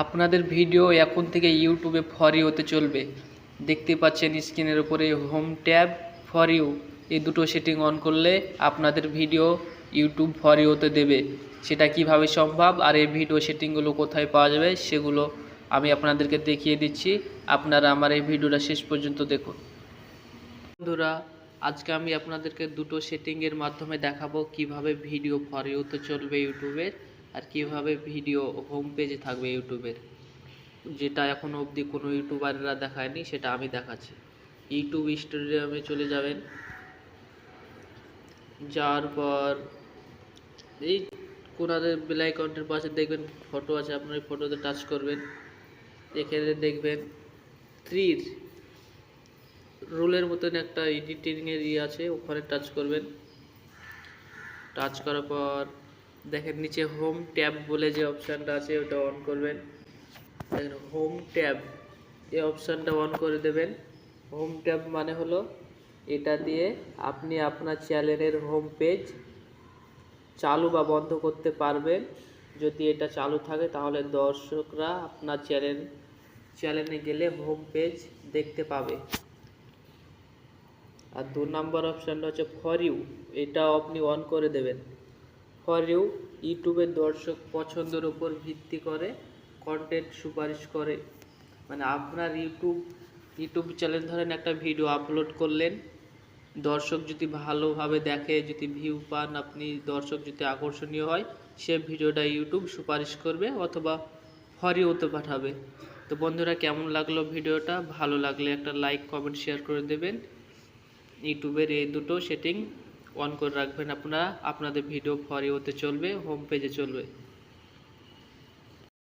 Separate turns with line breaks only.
আপনাদের ভিডিও এখন থেকে ইউটিউবে ফর হতে চলবে। দেখতে পাচ্ছেন স্ক্রিনের উপরে হোম ট্যাব ফর ইউ এই দুটো সেটিং অন করলে আপনাদের ভিডিও ইউটিউব ফরি হতে দেবে। সেটা কীভাবে সম্ভব আর এই ভিডিও সেটিংগুলো কোথায় পাওয়া যাবে সেগুলো আমি আপনাদেরকে দেখিয়ে দিচ্ছি। আপনারা আমার এই ভিডিওটা শেষ পর্যন্ত দেখুন। বন্ধুরা, আজকে আমি আপনাদেরকে দুটো সেটিংয়ের মাধ্যমে দেখাবো কীভাবে ভিডিও ফর ইউতে চলবে ইউটিউবের আর কীভাবে ভিডিও হোম পেজে থাকবে ইউটিউবের? যেটা এখনও অবধি কোনো ইউটিউবাররা দেখায়নি, সেটা আমি দেখাচ্ছি। ইউটিউব স্টুডিয়ামে চলে যাবেন। যাওয়ার পর এই কোনারের বেল আইকনটির পাশে দেখবেন ফটো আছে, আপনার ওই ফটোতে টাচ করবেন। এখানে দেখবেন থ্রির রোলের মতন একটা এডিটিংয়ের ইয়ে আছে, ওখানে টাচ করবেন। টাচ করার পর দেখেন নিচে হোম ট্যাব বলে যে অপশানটা আছে, ওটা অন করবেন। দেখেন হোম ট্যাব এই অপশানটা অন করে দেবেন। হোম ট্যাব মানে হলো এটা দিয়ে আপনি আপনার চ্যানেলের হোম পেজ চালু বা বন্ধ করতে পারবেন। যদি এটা চালু থাকে, তাহলে দর্শকরা আপনার চ্যানেল চ্যানেলে গেলে হোম পেজ দেখতে পাবে। আর দু নম্বর অপশানটা হচ্ছে ফর ইউ এটা আপনি অন করে দেবেন। ফর ইউ ইউটিউবের দর্শক পছন্দের উপর ভিত্তি করে কন্টেন্ট সুপারিশ করে। মানে আপনার ইউটিউব ইউটিউব চ্যানেল ধরেন একটা ভিডিও আপলোড করলেন, দর্শক যদি ভালোভাবে দেখে, যদি ভিউ পান, আপনি দর্শক যদি আকর্ষণীয় হয়, সে ভিডিওটা ইউটিউব সুপারিশ করবে অথবা ইউতে পাঠাবে। তো বন্ধুরা, কেমন লাগল ভিডিওটা ভালো লাগলে একটা লাইক কমেন্ট শেয়ার করে দেবেন। ইউটিউবের এই দুটো সেটিং অন করে রাখবেন। আপনারা আপনাদের ভিডিও ফর ইউতে চলবে হোম পেজে চলবে।